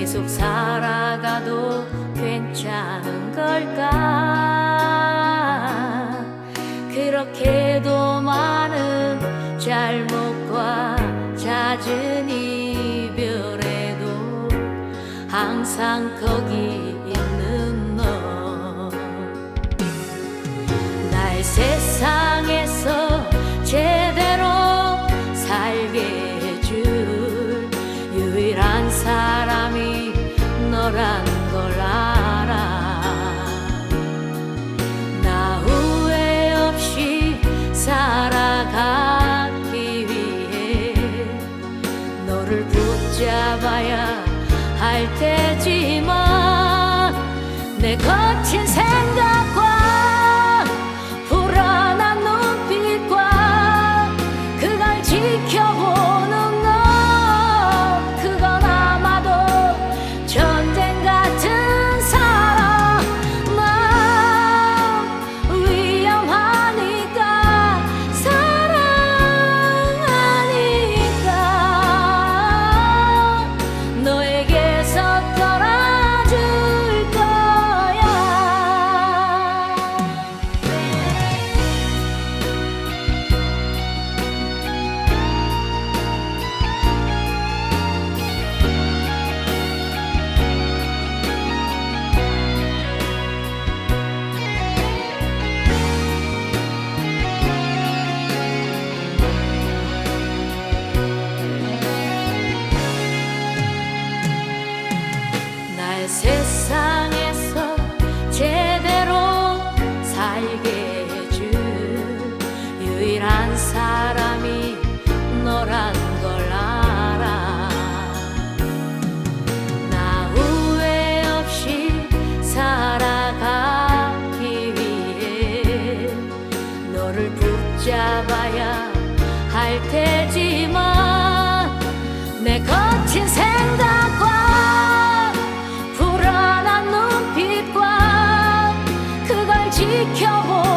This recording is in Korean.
계속 살아가도 괜찮은 걸까? 그렇게도 많은 잘못과 잦은 이별에도 항상 거기 있는 너. 날 세상에서 할 테지만 내 거친 생 지켜보